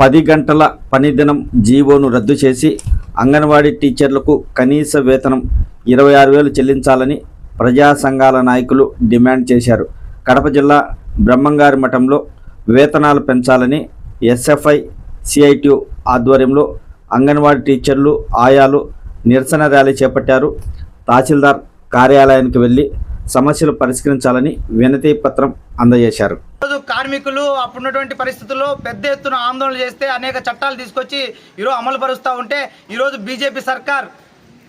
పది గంటల పనిదినం జీవోను రద్దు చేసి అంగన్వాడీ టీచర్లకు కనీస వేతనం ఇరవై ఆరు వేలు చెల్లించాలని ప్రజా సంఘాల నాయకులు డిమాండ్ చేశారు. కడప జిల్లా బ్రహ్మంగారి మఠంలో వేతనాలు పెంచాలని ఎస్ఎఫ్ఐ సిఐటియు ఆధ్వర్యంలో అంగన్వాడీ టీచర్లు ఆయాలు నిరసన ర్యాలీ చేపట్టారు. తహసీల్దార్ కార్యాలయానికి వెళ్ళి సమస్యలు పరిష్కరించాలని వినతి పత్రం అందజేశారు. కార్మికులు అప్పుడున్నటువంటి పరిస్థితుల్లో పెద్ద ఎత్తున ఆందోళన చేస్తే అనేక చట్టాలు తీసుకొచ్చి ఈరోజు అమలు పరుస్తూ ఉంటే ఈరోజు బీజేపీ సర్కార్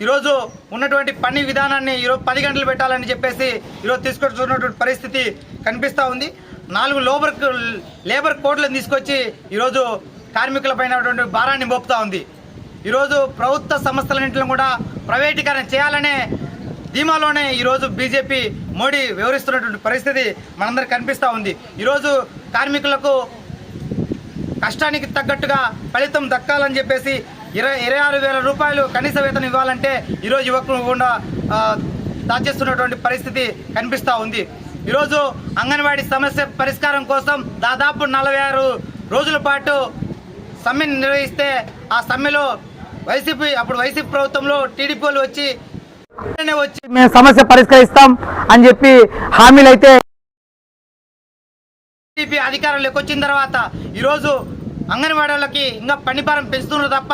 ఈరోజు ఉన్నటువంటి పని విధానాన్ని ఈరోజు పది గంటలు పెట్టాలని చెప్పేసి ఈరోజు తీసుకొస్తున్నటువంటి పరిస్థితి కనిపిస్తూ ఉంది. నాలుగు లోబర్ లేబర్ కోడ్లను తీసుకొచ్చి ఈరోజు కార్మికుల భారాన్ని మోపుతూ ఉంది. ఈరోజు ప్రభుత్వ సంస్థలన్నింటిని కూడా ప్రైవేటీకరణ చేయాలనే ధీమాలోనే ఈరోజు బీజేపీ మోడీ వివరిస్తున్నటువంటి పరిస్థితి మనందరికి కనిపిస్తూ ఉంది. ఈరోజు కార్మికులకు కష్టానికి తగ్గట్టుగా ఫలితం దక్కాలని చెప్పేసి ఇరవై ఇరవై ఆరు వేల రూపాయలు కనీస వేతనం ఇవ్వాలంటే ఈరోజు యువకులు కూడా దాచేస్తున్నటువంటి పరిస్థితి కనిపిస్తూ ఉంది. ఈరోజు అంగన్వాడీ సమస్య పరిష్కారం కోసం దాదాపు నలభై ఆరు రోజుల పాటు సమ్మెను నిర్వహిస్తే ఆ సమ్మెలో వైసీపీ అప్పుడు వైసీపీ ప్రభుత్వంలో టీడీపీ వచ్చి వచ్చి మేము సమస్య పరిష్కరిస్తాం అని చెప్పి హామీలు అయితే టీడీపీ అధికారంలోకి వచ్చిన తర్వాత ఈరోజు అంగన్వాడీలకి ఇంకా పనిభారం పెంచుతున్నారు తప్ప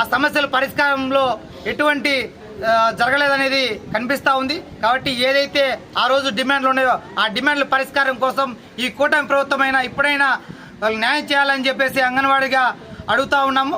ఆ సమస్యల పరిష్కారంలో ఎటువంటి జరగలేదనేది కనిపిస్తూ ఉంది. కాబట్టి ఏదైతే ఆ రోజు డిమాండ్లు ఉన్నాయో ఆ డిమాండ్ల పరిష్కారం కోసం ఈ కూటమి ప్రభుత్వమైనా ఇప్పుడైనా న్యాయం చేయాలని చెప్పేసి అంగన్వాడీగా అడుగుతా ఉన్నాము.